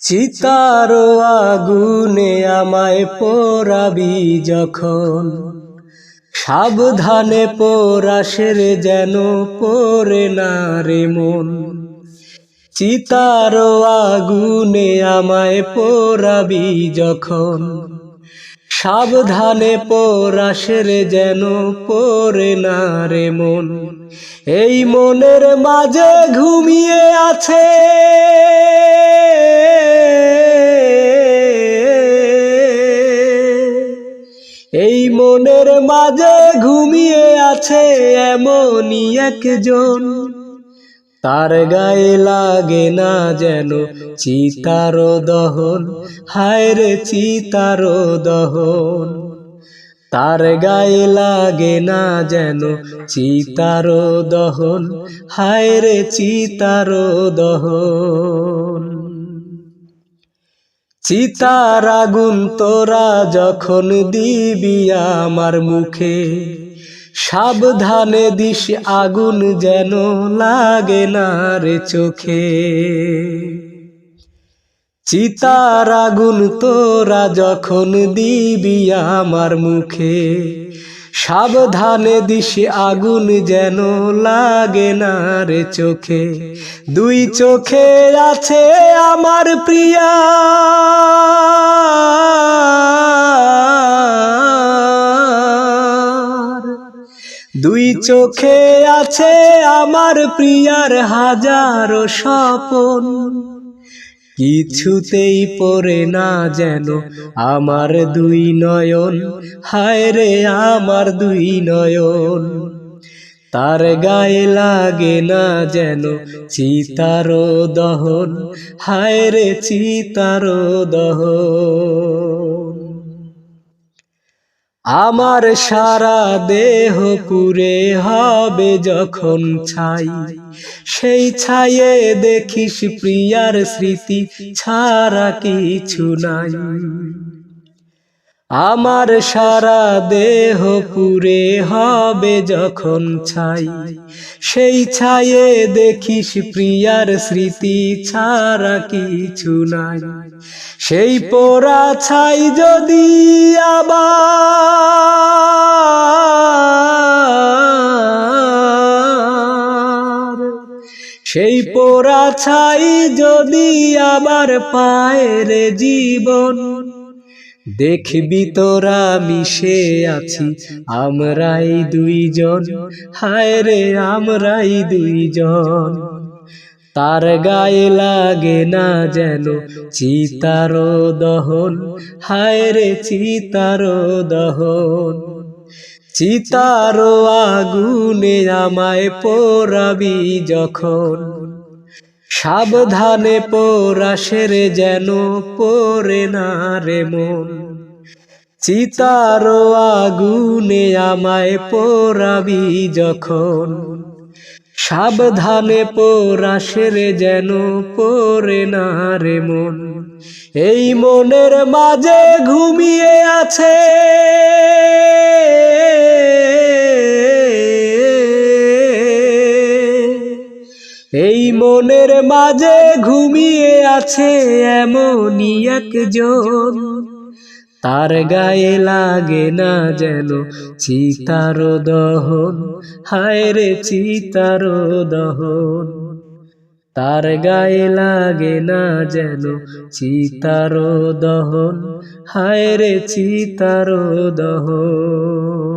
চিতার আগুনে আমায় পোড়াবি যখন। সাবধানে পোরাসের যেন পরে না রে মন। চিতার আগুনে আমায় পোড়াবি যখন। সাবধানে পোরাসের যেন পরে না রে মন। এই মনের মাঝে ঘুমিয়ে আছে। এই মনের মাঝে ঘুমিয়ে আছে এমনই একজন। তার গায়ে লাগে না যেন চিতার দহন। হায় রে চিতার দহন। তার গায়ে লাগে না যেন চিতার দহন। হায় রে চিতার দহন। চিতার আগুন তোরা যখন দিবি আমার মুখে, সাবধানে দিস আগুন যেন লাগে না রে চোখে। চিতার আগুন তোরা যখন দিবি আমার মুখে সাবধানে দিশে আগুন যেন লাগে না রে চোখে। দুই চোখে আছে আমার প্রিয়া। দুই চোখে আছে আমার প্রিয়ার হাজারো স্বপন। কিছুতেই পরে না যেন আমার দুই নয়ন। হায় রে আমার দুই নয়ন। তার গায়ে লাগে না যেন চিতার দহন। হায় রে চিতার দহন। আমার সারা দেহ পুরে হবে যখন ছাই। সেই ছায়ে দেখিস প্রিয়ার স্মৃতি, ছাড়া কিছু নাই। আমার সারা দেহ পুরে হবে যখন ছাই। সেই ছায়ে দেখিস প্রিয়ার স্মৃতি ছাড়া কিছু নাই। সেই পোড়া ছাই যদি আবার সেই পোড়া ছাই যদি আবার পায় রে জীবন। দেখবি তোরা মিশে আছি, আমরাই দুইজন। হায় রে, আমরাই দুইজন। তার গায়ে লাগে না যেন চিতার দহন। হায় রে, চিতার দহন। চিতার আগুনে আমায় পোড়াবি যখন। সাবধানে পোরাসের যেন পরে না রে মন। চিতার আগুনে আমায় পোড়াবি যখন। সাবধানে পোরাসের যেন পরে না রে মন। এই মনের মাঝে ঘুমিয়ে আছে। এই মনের মাঝে ঘুমিয়ে আছে এমনই একজন। তার গায়ে লাগে না যেন চিতার দহন হায় রে চিতার দহন তার গায়ে লাগে না যেন চিতার দহন হায় রে চিতার দহন